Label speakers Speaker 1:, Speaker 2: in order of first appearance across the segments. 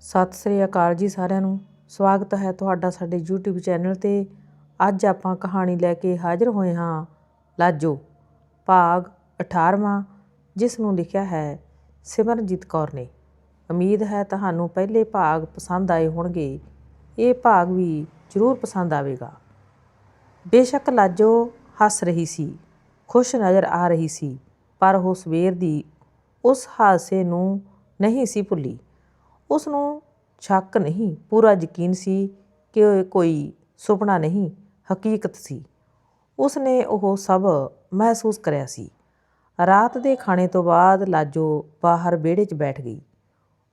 Speaker 1: ਸਤਿ ਸ੍ਰੀ ਅਕਾਲ ਜੀ ਸਾਰਿਆਂ ਨੂੰ। ਸਵਾਗਤ ਹੈ ਤੁਹਾਡਾ ਸਾਡੇ YouTube ਚੈਨਲ ਤੇ। ਅੱਜ ਆਪਾਂ ਕਹਾਣੀ ਲੈ ਕੇ ਹਾਜ਼ਰ ਹੋਏ ਹਾਂ। ਲਾਜੋ, ਭਾਗ 18ਵਾਂ ਜਿਸ ਨੂੰ ਲਿਖਿਆ ਹੈ ਸਿਮਰਜੀਤ ਕੌਰ ਨੇ। ਉਮੀਦ ਹੈ ਤੁਹਾਨੂੰ ਪਹਿਲੇ ਭਾਗ ਪਸੰਦ ਆਏ ਹੋਣਗੇ। ਇਹ ਭਾਗ ਵੀ ਜ਼ਰੂਰ ਪਸੰਦ ਆਵੇਗਾ। ਬੇਸ਼ੱਕ ਲਾਜੋ ਹੱਸ ਰਹੀ ਸੀ, ਖੁਸ਼ ਨਜ਼ਰ ਆ ਰਹੀ ਸੀ, ਪਰ ਉਹ ਸਵੇਰ ਦੀ ਉਸ ਹਾਦਸੇ ਨੂੰ ਨਹੀਂ ਸੀ ਭੁੱਲੀ। ਉਸ ਨੂੰ ਸ਼ੱਕ ਨਹੀਂ, ਪੂਰਾ ਯਕੀਨ ਸੀ ਕਿ ਇਹ ਕੋਈ ਸੁਪਨਾ ਨਹੀਂ, ਹਕੀਕਤ ਸੀ। ਉਸ ਨੇ ਉਹ ਸਭ ਮਹਿਸੂਸ ਕਰਿਆ ਸੀ। ਰਾਤ ਦੇ ਖਾਣੇ ਤੋਂ ਬਾਅਦ ਲਾਜੋ ਬਾਹਰ ਵਿਹੜੇ 'ਚ ਬੈਠ ਗਈ।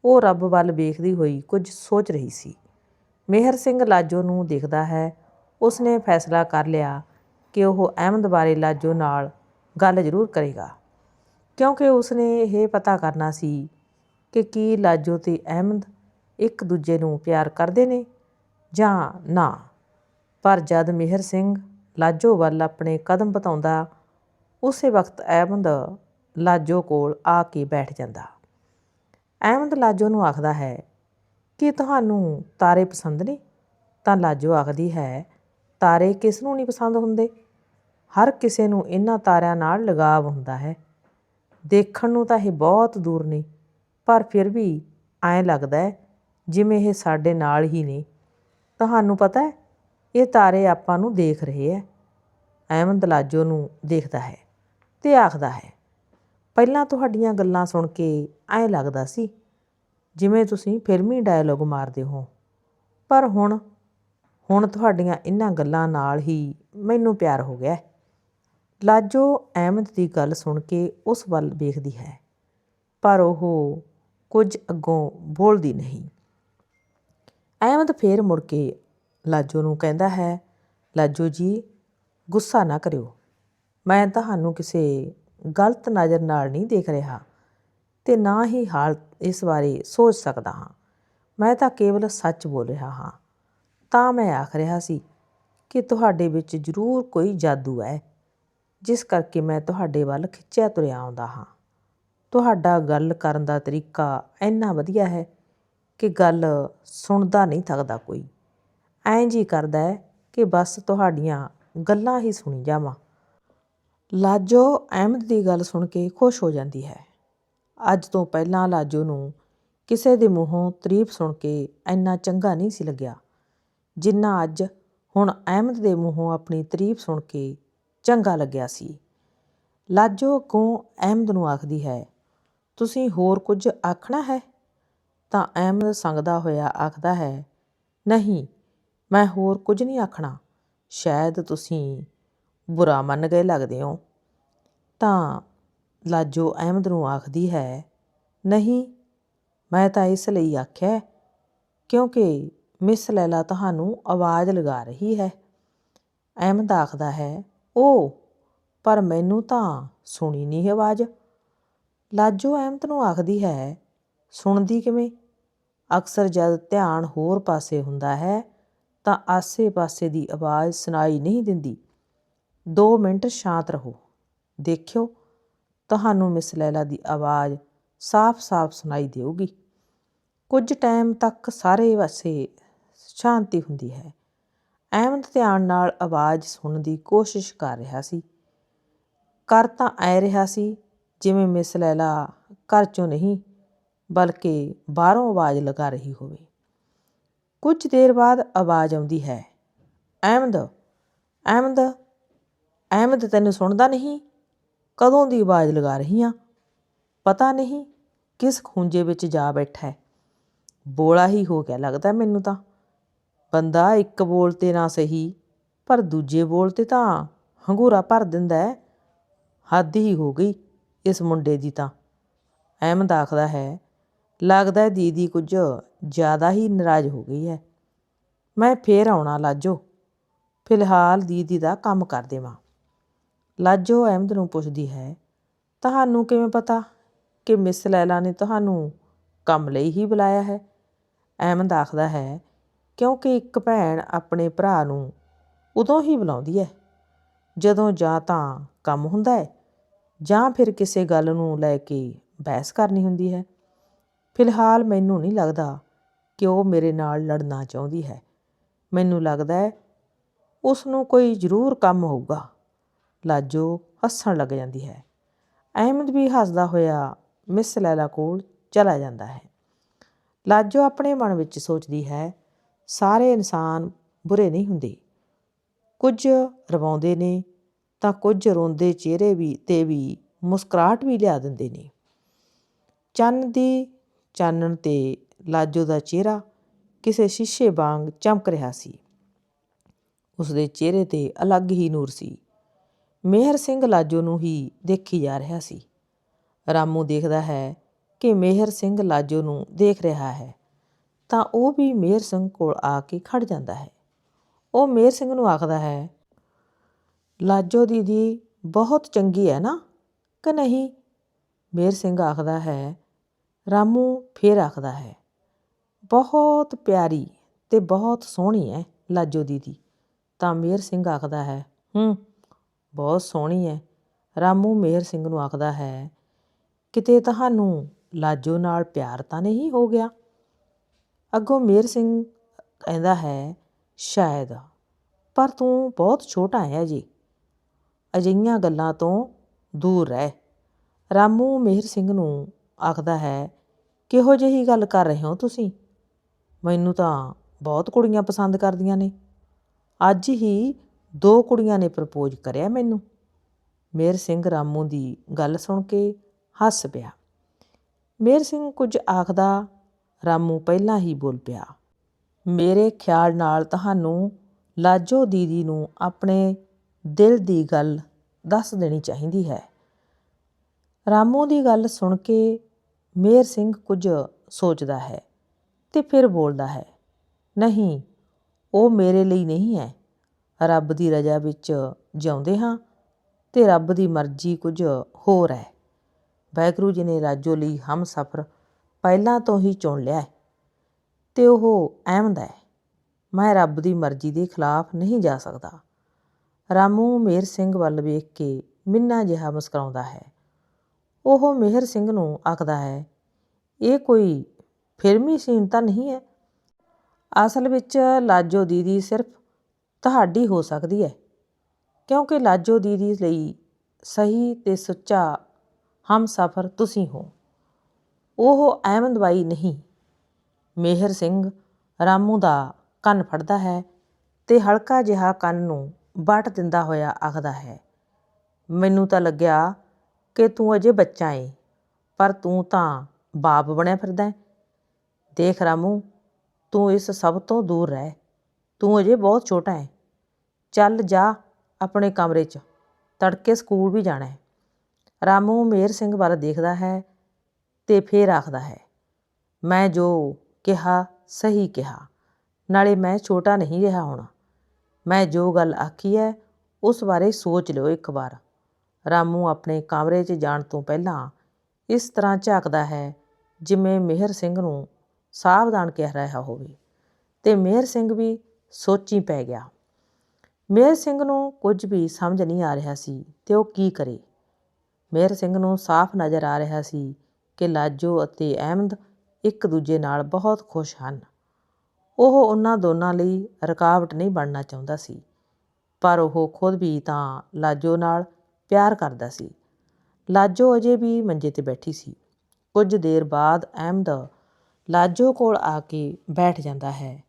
Speaker 1: ਉਹ ਰੱਬ ਵੱਲ ਵੇਖਦੀ ਹੋਈ ਕੁਝ ਸੋਚ ਰਹੀ ਸੀ। ਮਿਹਰ ਸਿੰਘ ਲਾਜੋ ਨੂੰ ਦੇਖਦਾ ਹੈ ਉਸ ਨੇ ਫੈਸਲਾ ਕਰ ਲਿਆ ਕਿ ਉਹ ਅਹਿਮਦ ਬਾਰੇ ਲਾਜੋ ਨਾਲ ਗੱਲ ਜ਼ਰੂਰ ਕਰੇਗਾ। ਕਿਉਂਕਿ ਉਸ ਨੇ ਇਹ ਪਤਾ ਕਰਨਾ ਸੀ ਕਿ ਕੀ ਲਾਜੋ ਤੇ ਅਹਿਮਦ ਇੱਕ ਦੂਜੇ ਨੂੰ ਪਿਆਰ ਕਰਦੇ ਨੇ ਜਾਂ ਨਾ। ਪਰ ਜਦ ਮਿਹਰ ਸਿੰਘ ਲਾਜੋ ਵੱਲ ਆਪਣੇ ਕਦਮ ਵਧਾਉਂਦਾ, ਉਸੇ ਵਕਤ ਅਹਿਮਦ ਲਾਜੋ ਕੋਲ ਆ ਕੇ ਬੈਠ ਜਾਂਦਾ। ਅਹਿਮਦ ਲਾਜੋ ਨੂੰ ਆਖਦਾ ਹੈ, ਕਿ ਤੁਹਾਨੂੰ ਤਾਰੇ ਪਸੰਦ ਨੇ? ਤਾਂ ਲਾਜੋ ਆਖਦੀ ਹੈ, ਤਾਰੇ ਕਿਸ ਨੂੰ ਨਹੀਂ ਪਸੰਦ ਹੁੰਦੇ? ਹਰ ਕਿਸੇ ਨੂੰ ਇਹਨਾਂ ਤਾਰਿਆਂ ਨਾਲ ਲਗਾਵ ਹੁੰਦਾ ਹੈ। ਦੇਖਣ ਨੂੰ ਤਾਂ ਇਹ ਬਹੁਤ ਦੂਰ ਨੇ। ਪਰ ਫਿਰ ਵੀ ਐਂ ਲੱਗਦਾ ਹੈ ਜਿਵੇਂ ਇਹ ਸਾਡੇ ਨਾਲ ਹੀ ਨੇ। ਤੁਹਾਨੂੰ ਪਤਾ ਹੈ, ਇਹ ਤਾਰੇ ਆਪਾਂ ਨੂੰ ਦੇਖ ਰਹੇ ਐ ਅਹਿਮਦ ਲਾਜੋ ਨੂੰ ਦੇਖਦਾ ਹੈ ਤੇ ਆਖਦਾ ਹੈ, ਪਹਿਲਾਂ ਤੁਹਾਡੀਆਂ ਗੱਲਾਂ ਸੁਣ ਕੇ ਐਂ ਲੱਗਦਾ ਸੀ ਜਿਵੇਂ ਤੁਸੀਂ ਫਿਲਮੀ ਡਾਇਲੋਗ ਮਾਰਦੇ ਹੋ। ਪਰ ਹੁਣ ਹੁਣ ਤੁਹਾਡੀਆਂ ਇਹਨਾਂ ਗੱਲਾਂ ਨਾਲ ਹੀ ਮੈਨੂੰ ਪਿਆਰ ਹੋ ਗਿਆ ਲਾਜੋ ਅਹਿਮਦ ਦੀ ਗੱਲ ਸੁਣ ਕੇ ਉਸ ਵੱਲ ਵੇਖਦੀ ਹੈ। ਪਰ ਉਹ ਕੁਝ ਅੱਗੋਂ ਬੋਲਦੀ ਨਹੀਂ। ਅਹਿਮਦ ਫੇਰ ਮੁੜ ਕੇ ਲਾਜੋ ਨੂੰ ਕਹਿੰਦਾ ਹੈ, ਲਾਜੋ ਜੀ, ਗੁੱਸਾ ਨਾ ਕਰਿਓ। ਮੈਂ ਤੁਹਾਨੂੰ ਕਿਸੇ ਗਲਤ ਨਜ਼ਰ ਨਾਲ ਨਹੀਂ ਦੇਖ ਰਿਹਾ ਤੇ ਨਾ ਹੀ ਹਾਲ ਇਸ ਬਾਰੇ ਸੋਚ ਸਕਦਾ ਹਾਂ। ਮੈਂ ਤਾਂ ਕੇਵਲ ਸੱਚ ਬੋਲ ਰਿਹਾ ਹਾਂ। ਤਾਂ ਮੈਂ ਆਖ ਰਿਹਾ ਸੀ ਕਿ ਤੁਹਾਡੇ ਵਿੱਚ ਜ਼ਰੂਰ ਕੋਈ ਜਾਦੂ ਹੈ, ਜਿਸ ਕਰਕੇ ਮੈਂ ਤੁਹਾਡੇ ਵੱਲ ਖਿੱਚਿਆ ਤੁਰਿਆ ਆਉਂਦਾ ਹਾਂ। ਤੁਹਾਡਾ ਗੱਲ ਕਰਨ ਦਾ ਤਰੀਕਾ ਇੰਨਾ ਵਧੀਆ ਹੈ ਕਿ ਗੱਲ ਸੁਣਦਾ ਨਹੀਂ ਥੱਕਦਾ ਕੋਈ। ਐਂ ਜੀ ਕਰਦਾ ਹੈ ਕਿ ਬਸ ਤੁਹਾਡੀਆਂ ਗੱਲਾਂ ਹੀ ਸੁਣੀ ਜਾਵਾਂ। ਲਾਜੋ ਅਹਿਮਦ ਦੀ ਗੱਲ ਸੁਣ ਕੇ ਖੁਸ਼ ਹੋ ਜਾਂਦੀ ਹੈ। ਅੱਜ ਤੋਂ ਪਹਿਲਾਂ ਲਾਜੋ ਨੂੰ ਕਿਸੇ ਦੇ ਮੂੰਹੋਂ ਤਾਰੀਫ ਸੁਣ ਕੇ ਇੰਨਾ ਚੰਗਾ ਨਹੀਂ ਸੀ ਲੱਗਿਆ, ਜਿੰਨਾ ਅੱਜ ਹੁਣ ਅਹਿਮਦ ਦੇ ਮੂੰਹੋਂ ਆਪਣੀ ਤਾਰੀਫ ਸੁਣ ਕੇ ਚੰਗਾ ਲੱਗਿਆ ਸੀ। ਲਾਜੋ ਅੱਗੋਂ ਅਹਿਮਦ ਨੂੰ ਆਖਦੀ ਹੈ ਤੁਸੀਂ ਹੋਰ ਕੁਝ ਆਖਣਾ ਹੈ? ਤਾਂ ਅਹਿਮਦ ਸੰਗਦਾ ਹੋਇਆ ਆਖਦਾ ਹੈ, ਨਹੀਂ, ਮੈਂ ਹੋਰ ਕੁਝ ਨਹੀਂ ਆਖਣਾ। ਸ਼ਾਇਦ ਤੁਸੀਂ ਬੁਰਾ ਮੰਨ ਗਏ ਲੱਗਦੇ ਹੋ। ਤਾਂ ਲਾਜੋ ਅਹਿਮਦ ਨੂੰ ਆਖਦੀ ਹੈ, ਨਹੀਂ, ਮੈਂ ਤਾਂ ਇਸ ਲਈ ਆਖਿਆ ਕਿਉਂਕਿ ਮਿਸ ਲੈਲਾ ਤੁਹਾਨੂੰ ਆਵਾਜ਼ ਲਗਾ ਰਹੀ ਹੈ। ਅਹਿਮਦ ਆਖਦਾ ਹੈ ਉਹ ਪਰ ਮੈਨੂੰ ਤਾਂ ਸੁਣੀ ਨਹੀਂ ਆਵਾਜ਼। ਲਾਜੋ ਅਹਿਮਦ ਨੂੰ ਆਖਦੀ ਹੈ, ਸੁਣਦੀ ਕਿਵੇਂ? ਅਕਸਰ ਜਦ ਧਿਆਨ ਹੋਰ ਪਾਸੇ ਹੁੰਦਾ ਹੈ, ਤਾਂ ਆਸੇ-ਪਾਸੇ ਦੀ ਆਵਾਜ਼ ਸੁਣਾਈ ਨਹੀਂ ਦਿੰਦੀ। 2 ਮਿੰਟ ਸ਼ਾਂਤ ਰਹੋ। ਦੇਖਿਓ, ਤੁਹਾਨੂੰ ਮਿਸ ਲੈਲਾ ਦੀ ਆਵਾਜ਼ ਸਾਫ਼-ਸਾਫ਼ ਸੁਣਾਈ ਦੇਊਗੀ। ਕੁਝ ਟਾਈਮ ਤੱਕ ਸਾਰੇ ਪਾਸੇ ਸ਼ਾਂਤੀ ਹੁੰਦੀ ਹੈ। ਅਹਿਮਦ ਧਿਆਨ ਨਾਲ ਆਵਾਜ਼ ਸੁਣਨ ਦੀ ਕੋਸ਼ਿਸ਼ ਕਰ ਰਿਹਾ ਸੀ। ਕਰ ਤਾਂ ਐ ਰਿਹਾ ਸੀ ਜਿਵੇਂ ਮਿਸ ਲੈਲਾ ਘਰ ਚੋਂ ਨਹੀਂ, ਬਲਕਿ ਬਾਹਰੋਂ ਆਵਾਜ਼ ਲਗਾ ਰਹੀ ਹੋਵੇ। ਕੁਝ ਦੇਰ ਬਾਅਦ ਆਵਾਜ਼ ਆਉਂਦੀ ਹੈ, ਅਹਿਮਦ ਅਹਿਮਦ ਅਹਿਮਦ ਤੈਨੂੰ ਸੁਣਦਾ ਨਹੀਂ? ਕਦੋਂ ਦੀ ਆਵਾਜ਼ ਲਗਾ ਰਹੀ ਆ? ਪਤਾ ਨਹੀਂ ਕਿਸ ਖੂੰਜੇ ਵਿੱਚ ਜਾ ਬੈਠਾ ਹੈ। ਬੋਲਾ ਹੀ ਹੋ ਗਿਆ ਲੱਗਦਾ ਮੈਨੂੰ ਤਾਂ। ਬੰਦਾ ਇੱਕ ਬੋਲ ਤੇ ਨਾ ਸਹੀ, ਪਰ ਦੂਜੇ ਬੋਲ ਤੇ ਤਾਂ ਹੰਗੂਰਾ ਭਰ ਦਿੰਦਾ ਹੈ। ਹੱਦ ਹੀ ਹੋ ਗਈ। ਇਸ ਮੁੰਡੇ ਦੀ ਤਾਂ। ਅਹਿਮਦ ਆਖਦਾ ਹੈ, ਲੱਗਦਾ ਦੀਦੀ ਕੁਝ ਜ਼ਿਆਦਾ ਹੀ ਨਾਰਾਜ਼ ਹੋ ਗਈ ਹੈ। ਮੈਂ ਫੇਰ ਆਉਣਾ, ਲਾਜੋ। ਫਿਲਹਾਲ ਦੀਦੀ ਦਾ ਕੰਮ ਕਰ ਦੇਵਾਂ। ਲਾਜੋ ਅਹਿਮਦ ਨੂੰ ਪੁੱਛਦੀ ਹੈ, ਤੁਹਾਨੂੰ ਕਿਵੇਂ ਪਤਾ ਕਿ ਮਿਸ ਲੈਲਾ ਨੇ ਤੁਹਾਨੂੰ ਕੰਮ ਲਈ ਹੀ ਬੁਲਾਇਆ ਹੈ? ਅਹਿਮਦ ਆਖਦਾ ਹੈ, ਕਿਉਂਕਿ ਇੱਕ ਭੈਣ ਆਪਣੇ ਭਰਾ ਨੂੰ ਉਦੋਂ ਹੀ ਬੁਲਾਉਂਦੀ ਹੈ, ਜਦੋਂ ਜਾਂ ਤਾਂ ਕੰਮ ਹੁੰਦਾ ਹੈ। ਜਾਂ ਫਿਰ ਕਿਸੇ ਗੱਲ ਨੂੰ ਲੈ ਕੇ ਬਹਿਸ ਕਰਨੀ ਹੁੰਦੀ ਹੈ। ਫਿਲਹਾਲ ਮੈਨੂੰ ਨਹੀਂ ਲੱਗਦਾ ਕਿ ਉਹ ਮੇਰੇ ਨਾਲ ਲੜਨਾ ਚਾਹੁੰਦੀ ਹੈ। ਮੈਨੂੰ ਲੱਗਦਾ ਹੈ ਉਸ ਨੂੰ ਕੋਈ ਜ਼ਰੂਰ ਕੰਮ ਹੋਊਗਾ। ਲਾਜੋ ਹੱਸਣ ਲੱਗ ਜਾਂਦੀ ਹੈ। ਅਹਿਮਦ ਵੀ ਹੱਸਦਾ ਹੋਇਆ ਮਿਸ ਲੈਲਾ ਕੋਲ ਚਲਾ ਜਾਂਦਾ ਹੈ। ਲਾਜੋ ਆਪਣੇ ਮਨ ਵਿੱਚ ਸੋਚਦੀ ਹੈ, ਸਾਰੇ ਇਨਸਾਨ ਬੁਰੇ ਨਹੀਂ ਹੁੰਦੇ। ਕੁਝ ਰਵਾਉਂਦੇ ਨੇ ਤਾਂ ਕੁਝ ਰੋਂਦੇ ਚਿਹਰੇ ਵੀ ਤੇ ਵੀ ਮੁਸਕਰਾਹਟ ਵੀ ਲਿਆ ਦਿੰਦੇ ਨੇ। ਚੰਨ ਦੀ ਚਾਨਣ ਤੇ ਲਾਜੋ ਦਾ ਚਿਹਰਾ ਕਿਸੇ ਸ਼ੀਸ਼ੇ ਵਾਂਗ ਚਮਕ ਰਿਹਾ ਸੀ। ਉਸਦੇ ਚਿਹਰੇ ਤੇ ਅਲੱਗ ਹੀ ਨੂਰ ਸੀ। ਮੇਹਰ ਸਿੰਘ ਲਾਜੋ ਨੂੰ ਹੀ ਦੇਖੀ ਜਾ ਰਿਹਾ ਸੀ। ਰਾਮੂ ਦੇਖਦਾ ਹੈ ਕਿ ਮੇਹਰ ਸਿੰਘ ਲਾਜੋ ਨੂੰ ਦੇਖ ਰਿਹਾ ਹੈ, ਤਾਂ ਉਹ ਵੀ ਮੇਹਰ ਸਿੰਘ ਕੋਲ ਆ ਕੇ ਖੜ ਜਾਂਦਾ ਹੈ। ਉਹ ਮੇਹਰ ਸਿੰਘ ਨੂੰ ਆਖਦਾ ਹੈ ਲਾਜੋ ਦੀਦੀ, ਬਹੁਤ ਚੰਗੀ ਹੈ ਨਾ? ਕਿ ਨਹੀਂ? ਮੇਹਰ ਸਿੰਘ ਆਖਦਾ ਹੈ, ਰਾਮੂ ਫਿਰ ਆਖਦਾ ਹੈ, ਬਹੁਤ ਪਿਆਰੀ ਤੇ ਬਹੁਤ ਸੋਹਣੀ ਹੈ ਲਾਜੋ ਦੀਦੀ। ਤਾਂ ਮੇਹਰ ਸਿੰਘ ਆਖਦਾ ਹੈ, ਹੂੰ, ਬਹੁਤ ਸੋਹਣੀ ਹੈ ਰਾਮੂ ਮੇਹਰ ਸਿੰਘ ਨੂੰ ਆਖਦਾ ਹੈ, ਕਿਤੇ ਤੁਹਾਨੂੰ ਲਾਜੋ ਨਾਲ ਪਿਆਰ ਤਾਂ ਨਹੀਂ ਹੋ ਗਿਆ? ਅੱਗੋਂ ਮੇਹਰ ਸਿੰਘ ਕਹਿੰਦਾ ਹੈ, ਸ਼ਾਇਦ, ਪਰ ਤੂੰ ਬਹੁਤ ਛੋਟਾ ਹੈ ਜੀ। ਅਜਿਹੀਆਂ ਗੱਲਾਂ ਤੋਂ ਦੂਰ ਰਹਿ। ਰਾਮੂ ਮੇਹਰ ਸਿੰਘ ਨੂੰ ਆਖਦਾ ਹੈ, ਕਿਹੋ ਜਿਹੀ ਗੱਲ ਕਰ ਰਹੇ ਹੋ ਤੁਸੀਂ? ਮੈਨੂੰ ਤਾਂ ਬਹੁਤ ਕੁੜੀਆਂ ਪਸੰਦ ਕਰਦੀਆਂ ਨੇ। ਅੱਜ ਹੀ ਦੋ ਕੁੜੀਆਂ ਨੇ ਪ੍ਰਪੋਜ਼ ਕਰਿਆ ਮੈਨੂੰ। ਮੇਹਰ ਸਿੰਘ ਰਾਮੂ ਦੀ ਗੱਲ ਸੁਣ ਕੇ ਹੱਸ ਪਿਆ। ਮੇਹਰ ਸਿੰਘ ਕੁਝ ਆਖਦਾ ਰਾਮੂ ਪਹਿਲਾਂ ਹੀ ਬੋਲ ਪਿਆ, ਮੇਰੇ ਖਿਆਲ ਨਾਲ ਤੁਹਾਨੂੰ ਲਾਜੋ ਦੀਦੀ ਨੂੰ ਆਪਣੇ ਦਿਲ ਦੀ ਗੱਲ ਦੱਸ ਦੇਣੀ ਚਾਹੀਦੀ ਹੈ। ਰਾਮੂ ਦੀ ਗੱਲ ਸੁਣ ਕੇ ਮੇਰ ਸਿੰਘ ਕੁਝ ਸੋਚਦਾ ਹੈ ਤੇ ਫਿਰ ਬੋਲਦਾ ਹੈ, ਨਹੀਂ, ਉਹ ਮੇਰੇ ਲਈ ਨਹੀਂ ਹੈ। ਰੱਬ ਦੀ ਰਜ਼ਾ ਵਿੱਚ ਜਿਉਂਦੇ ਹਾਂ ਤੇ ਰੱਬ ਦੀ ਮਰਜ਼ੀ ਕੁਝ ਹੋਰ ਹੈ। ਵਾਹਿਗੁਰੂ ਜੀ ਨੇ ਰਾਜੋ ਲਈ ਹਮ ਸਫਰ ਪਹਿਲਾਂ ਤੋਂ ਹੀ ਚੁਣ ਲਿਆ ਹੈ ਤੇ ਉਹ ਅਹਿਮਦ ਹੈ। ਮੈਂ ਰੱਬ ਦੀ ਮਰਜ਼ੀ ਦੇ ਖਿਲਾਫ ਨਹੀਂ ਜਾ ਸਕਦਾ। ਰਾਮੂ ਮੇਹਰ ਸਿੰਘ ਵੱਲ ਵੇਖ ਕੇ ਮਿੰਨਾ ਜਿਹਾ ਮੁਸਕਰਾਉਂਦਾ ਹੈ। ਉਹ ਮੇਹਰ ਸਿੰਘ ਨੂੰ ਆਖਦਾ ਹੈ, ਇਹ ਕੋਈ ਫਿਲਮੀ ਸੀਨ ਤਾਂ ਨਹੀਂ ਹੈ? ਅਸਲ ਵਿੱਚ ਲਾਜੋ ਦੀਦੀ ਸਿਰਫ ਤੁਹਾਡੀ ਹੋ ਸਕਦੀ ਹੈ, ਕਿਉਂਕਿ ਲਾਜੋ ਦੀਦੀ ਲਈ ਸਹੀ ਤੇ ਸੁੱਚਾ ਹਮ ਸਫਰ ਤੁਸੀਂ ਹੋ। ਉਹ ਅਹਿਮਦ ਬਾਈ ਨਹੀਂ। ਮੇਹਰ ਸਿੰਘ ਰਾਮੂ ਦਾ ਕੰਨ ਫੜਦਾ ਹੈ ਤੇ ਹਲਕਾ ਜਿਹਾ ਕੰਨ ਨੂੰ ਵੱਟ ਦਿੰਦਾ ਹੋਇਆ ਆਖਦਾ ਹੈ। ਮੈਨੂੰ ਤਾਂ ਲੱਗਿਆ ਕਿ ਤੂੰ ਅਜੇ ਬੱਚਾ ਏ, ਪਰ ਤੂੰ ਤਾਂ ਬਾਪ ਬਣਿਆ ਫਿਰਦਾ ਹੈ। ਦੇਖ ਰਾਮੂ, ਤੂੰ ਇਸ ਸਭ ਤੋਂ ਦੂਰ ਰਹਿ। ਤੂੰ ਅਜੇ ਬਹੁਤ ਛੋਟਾ ਹੈ ਚੱਲ ਜਾ ਆਪਣੇ ਕਮਰੇ 'ਚ, ਤੜਕੇ ਸਕੂਲ ਵੀ ਜਾਣਾ ਹੈ। ਰਾਮੂ ਮੇਰ ਸਿੰਘ ਵੱਲ ਦੇਖਦਾ ਹੈ ਤੇ ਫੇਰ ਆਖਦਾ ਹੈ, ਮੈਂ ਜੋ ਕਿਹਾ, ਸਹੀ ਕਿਹਾ, ਨਾਲੇ ਮੈਂ ਛੋਟਾ ਨਹੀਂ ਰਿਹਾ ਹੁਣ। ਮੈਂ ਜੋ ਗੱਲ ਆਖੀ ਹੈ ਉਸ ਬਾਰੇ ਸੋਚ ਲਿਓ ਇੱਕ ਵਾਰ। ਰਾਮੂ ਆਪਣੇ ਕਮਰੇ 'ਚ ਜਾਣ ਤੋਂ ਪਹਿਲਾਂ ਇਸ ਤਰ੍ਹਾਂ ਝਾਕਦਾ ਹੈ ਜਿਵੇਂ ਮੇਹਰ ਸਿੰਘ ਨੂੰ ਸਾਵਧਾਨ ਕਹਿ ਰਿਹਾ ਹੋਵੇ। ਤੇ ਮਿਹਰ ਸਿੰਘ ਵੀ ਸੋਚੀ ਪੈ ਗਿਆ। ਮੇਹਰ ਸਿੰਘ ਨੂੰ ਕੁਝ ਵੀ ਸਮਝ ਨਹੀਂ ਆ ਰਿਹਾ ਸੀ ਤੇ ਉਹ ਕੀ ਕਰੇ? ਮੇਹਰ ਸਿੰਘ ਨੂੰ ਸਾਫ਼ ਨਜ਼ਰ ਆ ਰਿਹਾ ਸੀ ਕਿ ਲਾਜੋ ਅਤੇ ਅਹਿਮਦ ਇੱਕ ਦੂਜੇ ਨਾਲ ਬਹੁਤ ਖੁਸ਼ ਹਨ। ਉਹ ਉਹਨਾਂ ਦੋਨਾਂ ਲਈ ਰੁਕਾਵਟ ਨਹੀਂ ਬਣਨਾ ਚਾਹੁੰਦਾ ਸੀ, ਪਰ ਉਹ ਖੁਦ ਵੀ ਤਾਂ ਲਾਜੋ ਨਾਲ ਪਿਆਰ ਕਰਦਾ ਸੀ। ਲਾਜੋ ਅਜੇ ਵੀ ਮੰਜੇ ਤੇ ਬੈਠੀ ਸੀ। ਕੁਝ ਦੇਰ ਬਾਅਦ ਅਹਿਮਦ ਲਾਜੋ ਕੋਲ ਆ ਕੇ ਬੈਠ ਜਾਂਦਾ ਹੈ।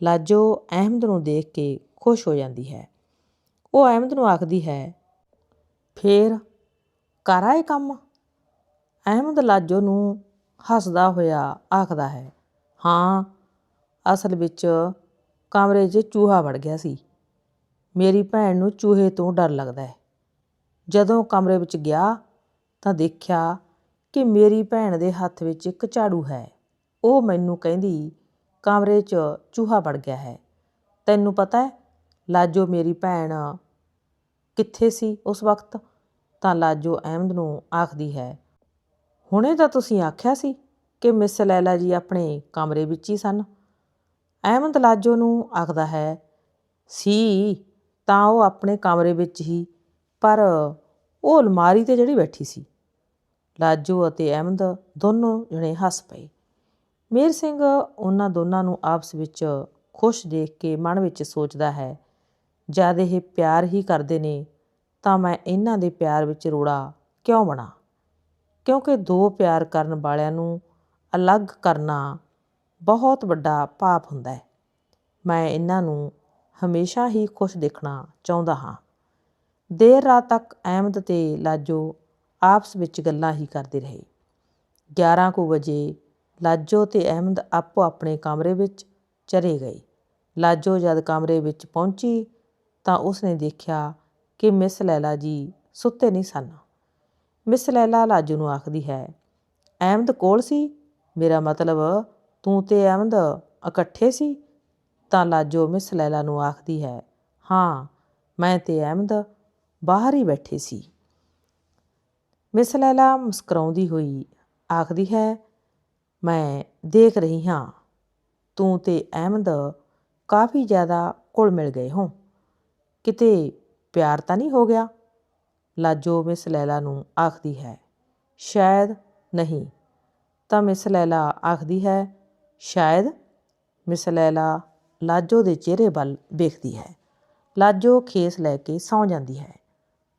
Speaker 1: ਲਾਜੋ ਅਹਿਮਦ ਨੂੰ ਦੇਖ ਕੇ ਖੁਸ਼ ਹੋ ਜਾਂਦੀ ਹੈ। ਉਹ ਅਹਿਮਦ ਨੂੰ ਆਖਦੀ ਹੈ, ਫੇਰ ਕਰ ਆਏ ਕੰਮ? ਅਹਿਮਦ ਲਾਜੋ ਨੂੰ ਹੱਸਦਾ ਹੋਇਆ ਆਖਦਾ ਹੈ, ਹਾਂ ਅਸਲ ਵਿੱਚ ਕਮਰੇ 'ਚ ਚੂਹਾ ਵੜ ਗਿਆ ਸੀ। ਮੇਰੀ ਭੈਣ ਨੂੰ ਚੂਹੇ ਤੋਂ ਡਰ ਲੱਗਦਾ ਹੈ। ਜਦੋਂ ਕਮਰੇ ਵਿੱਚ ਗਿਆ ਤਾਂ ਦੇਖਿਆ ਕਿ ਮੇਰੀ ਭੈਣ ਦੇ ਹੱਥ ਵਿੱਚ ਇੱਕ ਝਾੜੂ ਹੈ। ਉਹ ਮੈਨੂੰ ਕਹਿੰਦੀ, ਕਮਰੇ 'ਚ ਚੂਹਾ ਵੜ ਗਿਆ ਹੈ। ਤੈਨੂੰ ਪਤਾ ਹੈ, ਲਾਜੋ ਮੇਰੀ ਭੈਣ ਕਿੱਥੇ ਸੀ ਉਸ ਵਕਤ ਤਾਂ ਲਾਜੋ ਅਹਿਮਦ ਨੂੰ ਆਖਦੀ ਹੈ, ਹੁਣੇ ਤਾਂ ਤੁਸੀਂ ਆਖਿਆ ਸੀ ਕਿ ਮਿਸ ਲੈਲਾ ਜੀ ਆਪਣੇ ਕਮਰੇ ਵਿੱਚ ਹੀ ਸਨ। ਅਹਿਮਦ ਲਾਜੋ ਨੂੰ ਆਖਦਾ ਹੈ, ਸੀ, ਤਾਂ ਉਹ ਆਪਣੇ ਕਮਰੇ ਵਿੱਚ ਹੀ, ਪਰ ਉਹ ਅਲਮਾਰੀ ਤੇ ਜਿਹੜੀ ਬੈਠੀ ਸੀ। ਲਾਜੋ ਅਤੇ ਅਹਿਮਦ ਦੋਨੋਂ ਜਣੇ ਹੱਸ ਪਏ। ਮੇਰ ਸਿੰਘ ਉਹਨਾਂ ਦੋਨਾਂ ਨੂੰ ਆਪਸ ਵਿੱਚ ਖੁਸ਼ ਦੇਖ ਕੇ ਮਨ ਵਿੱਚ ਸੋਚਦਾ ਹੈ, ਜਦ ਇਹ ਪਿਆਰ ਹੀ ਕਰਦੇ ਨੇ, ਤਾਂ ਮੈਂ ਇਹਨਾਂ ਦੇ ਪਿਆਰ ਵਿੱਚ ਰੋੜਾ ਕਿਉਂ ਬਣਾ? ਕਿਉਂਕਿ ਦੋ ਪਿਆਰ ਕਰਨ ਵਾਲਿਆਂ ਨੂੰ ਅਲੱਗ ਕਰਨਾ ਬਹੁਤ ਵੱਡਾ ਪਾਪ ਹੁੰਦਾ ਹੈ। ਮੈਂ ਇਹਨਾਂ ਨੂੰ ਹਮੇਸ਼ਾ ਹੀ ਖੁਸ਼ ਦੇਖਣਾ ਚਾਹੁੰਦਾ ਹਾਂ। ਦੇਰ ਰਾਤ ਤੱਕ ਅਹਿਮਦ ਤੇ ਲਾਜੋ ਆਪਸ ਵਿੱਚ ਗੱਲਾਂ ਹੀ ਕਰਦੇ ਰਹੇ। 11 ਕੁ ਵਜੇ ਲਾਜੋ ਤੇ ਅਹਿਮਦ ਆਪੋ ਆਪਣੇ ਕਮਰੇ ਵਿੱਚ ਚਲੇ ਗਏ। ਲਾਜੋ ਜਦ ਕਮਰੇ ਵਿੱਚ ਪਹੁੰਚੀ ਤਾਂ ਉਸਨੇ ਦੇਖਿਆ ਕਿ ਮਿਸ ਲੈਲਾ ਜੀ ਸੁੱਤੇ ਨਹੀਂ ਸਨ। ਮਿਸ ਲੈਲਾ ਲਾਜੋ ਨੂੰ ਆਖਦੀ ਹੈ, ਅਹਿਮਦ ਕੋਲ ਸੀ? ਮੇਰਾ ਮਤਲਬ ਤੂੰ ਤੇ ਅਹਿਮਦ ਇਕੱਠੇ ਸੀ? ਤਾਂ ਲਾਜੋ ਮਿਸ ਲੈਲਾ ਨੂੰ ਆਖਦੀ ਹੈ, ਹਾਂ, ਮੈਂ ਤੇ ਅਹਿਮਦ ਬਾਹਰ ਹੀ ਬੈਠੇ ਸੀ। ਮਿਸ ਲੈਲਾ ਮੁਸਕਰਾਉਂਦੀ ਹੋਈ ਆਖਦੀ ਹੈ, ਮੈਂ ਦੇਖ ਰਹੀ ਹਾਂ, ਤੂੰ ਤੇ ਅਹਿਮਦ ਕਾਫੀ ਜ਼ਿਆਦਾ ਘੁਲ ਮਿਲ ਗਏ ਹੋ। ਕਿਤੇ ਪਿਆਰ ਤਾਂ ਨਹੀਂ ਹੋ ਗਿਆ? ਲਾਜੋ ਮਿਸ ਲੈਲਾ ਨੂੰ ਆਖਦੀ ਹੈ, ਸ਼ਾਇਦ ਨਹੀਂ। ਤਾਂ ਮਿਸ ਲੈਲਾ ਆਖਦੀ ਹੈ ਸ਼ਾਇਦ ਮਿਸ ਲੈਲਾ ਲਾਜੋ ਦੇ ਚਿਹਰੇ ਵੱਲ ਵੇਖਦੀ ਹੈ। ਲਾਜੋ ਖੇਸ ਲੈ ਕੇ ਸੌਂ ਜਾਂਦੀ ਹੈ,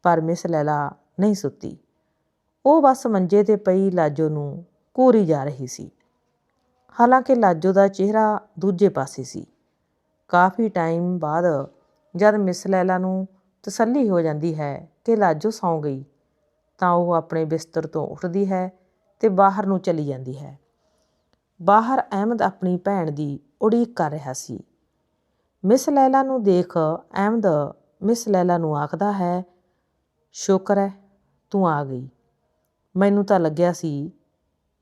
Speaker 1: ਪਰ ਮਿਸ ਲੈਲਾ ਨਹੀਂ ਸੁੱਤੀ। ਉਹ ਬਸ ਮੰਜੇ ਤੇ ਪਈ ਲਾਜੋ ਨੂੰ ਘੂਰੀ ਜਾ ਰਹੀ ਸੀ। ਹਾਲਾਂਕਿ ਲਾਜੋ ਦਾ ਚਿਹਰਾ ਦੂਜੇ ਪਾਸੇ ਸੀ। ਕਾਫੀ ਟਾਈਮ ਬਾਅਦ ਜਦ ਮਿਸ ਲੈਲਾ ਨੂੰ ਤਸੱਲੀ ਹੋ ਜਾਂਦੀ ਹੈ ਕਿ ਲਾਜੋ ਸੌਂ ਗਈ, ਤਾਂ ਉਹ ਆਪਣੇ ਬਿਸਤਰ ਤੋਂ ਉੱਠਦੀ ਹੈ ਤੇ ਬਾਹਰ ਨੂੰ ਚਲੀ ਜਾਂਦੀ ਹੈ। ਬਾਹਰ ਅਹਿਮਦ ਆਪਣੀ ਭੈਣ ਦੀ ਉਡੀਕ ਕਰ ਰਿਹਾ ਸੀ। ਮਿਸ ਲੈਲਾ ਨੂੰ ਦੇਖ ਅਹਿਮਦ, ਮਿਸ ਲੈਲਾ ਨੂੰ ਆਖਦਾ ਹੈ, ਸ਼ੁਕਰ ਹੈ, ਤੂੰ ਆ ਗਈ। ਮੈਨੂੰ ਤਾਂ ਲੱਗਿਆ ਸੀ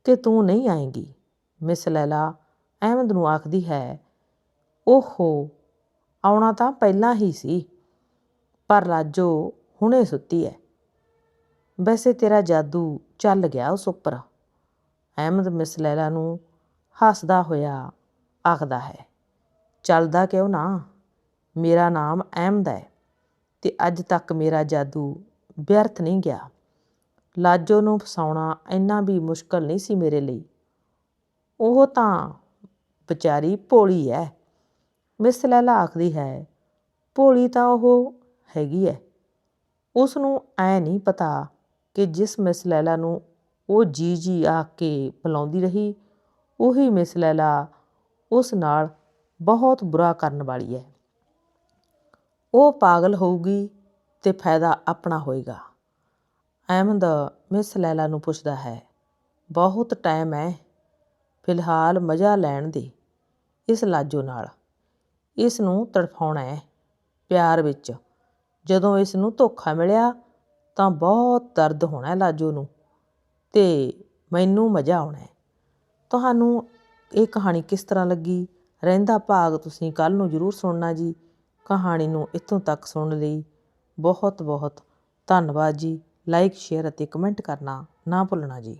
Speaker 1: ਕਿ ਤੂੰ ਨਹੀਂ ਆਏਂਗੀ। ਮਿਸ ਲੈਲਾ ਅਹਿਮਦ ਨੂੰ ਆਖਦੀ ਹੈ, ਓਹੋ, ਆਉਣਾ ਤਾਂ ਪਹਿਲਾਂ ਹੀ ਸੀ, ਪਰ ਰਾਜੋ ਹੁਣੇ ਸੁੱਤੀ ਹੈ ਵੈਸੇ ਤੇਰਾ ਜਾਦੂ ਚੱਲ ਗਿਆ ਉਸ ਉੱਪਰ। ਅਹਿਮਦ ਮਿਸ ਲੈਲਾ ਨੂੰ ਹੱਸਦਾ ਹੋਇਆ ਆਖਦਾ ਹੈ, ਚੱਲਦਾ ਕਿਉਂ ਨਾ? ਮੇਰਾ ਨਾਮ ਅਹਿਮਦ ਹੈ ਤੇ ਅੱਜ ਤੱਕ ਮੇਰਾ ਜਾਦੂ ਵਿਅਰਥ ਨਹੀਂ ਗਿਆ। ਲਾਜੋ ਨੂੰ ਫਸਾਉਣਾ ਇੰਨਾ ਵੀ ਮੁਸ਼ਕਲ ਨਹੀਂ ਸੀ ਮੇਰੇ ਲਈ। ਉਹ ਤਾਂ ਵਿਚਾਰੀ ਭੋਲੀ ਹੈ। ਮਿਸ ਲੈਲਾ ਆਖਦੀ ਹੈ, ਭੋਲੀ ਤਾਂ ਉਹ ਹੈਗੀ ਹੈ। ਉਸ ਨੂੰ ਐ ਨਹੀਂ ਪਤਾ ਕਿ ਜਿਸ ਮਿਸ ਲੈਲਾ ਨੂੰ ਉਹ ਜੀ ਜੀ ਆ ਕੇ ਬੁਲਾਉਂਦੀ ਰਹੀ ਉਹੀ ਮਿਸ ਲੈਲਾ ਉਸ ਨਾਲ ਬਹੁਤ ਬੁਰਾ ਕਰਨ ਵਾਲੀ ਹੈ। ਉਹ ਪਾਗਲ ਹੋਊਗੀ ਤੇ ਫਾਇਦਾ ਆਪਣਾ ਹੋਏਗਾ। ਅਹਿਮਦ ਮਿਸ ਲੈਲਾ ਨੂੰ ਪੁੱਛਦਾ ਹੈ, ਬਹੁਤ ਟਾਈਮ ਹੈ, ਫਿਲਹਾਲ ਮਜ਼ਾ ਲੈਣ ਦੇ, ਇਸ ਲਾਜੋ ਨਾਲ। ਇਸ ਨੂੰ ਤੜਫਾਉਣਾ ਹੈ ਪਿਆਰ ਵਿੱਚ। ਜਦੋਂ ਇਸ ਨੂੰ ਧੋਖਾ ਮਿਲਿਆ ਤਾਂ ਬਹੁਤ ਦਰਦ ਹੋਣਾ ਲਾਜੋ ਨੂੰ ਤੇ ਮੈਨੂੰ ਮਜ਼ਾ ਆਉਣਾ ਤੁਹਾਨੂੰ ਇਹ ਕਹਾਣੀ ਕਿਸ ਤਰ੍ਹਾਂ ਲੱਗੀ? ਰਹਿੰਦਾ ਭਾਗ ਤੁਸੀਂ ਕੱਲ ਨੂੰ ਜ਼ਰੂਰ ਸੁਣਨਾ ਜੀ। ਕਹਾਣੀ ਨੂੰ ਇੱਥੋਂ ਤੱਕ ਸੁਣਨ ਲਈ। ਬਹੁਤ ਬਹੁਤ ਧੰਨਵਾਦ ਜੀ। ਲਾਈਕ, ਸ਼ੇਅਰ ਅਤੇ ਕਮੈਂਟ ਕਰਨਾ ਨਾ ਭੁੱਲਣਾ ਜੀ।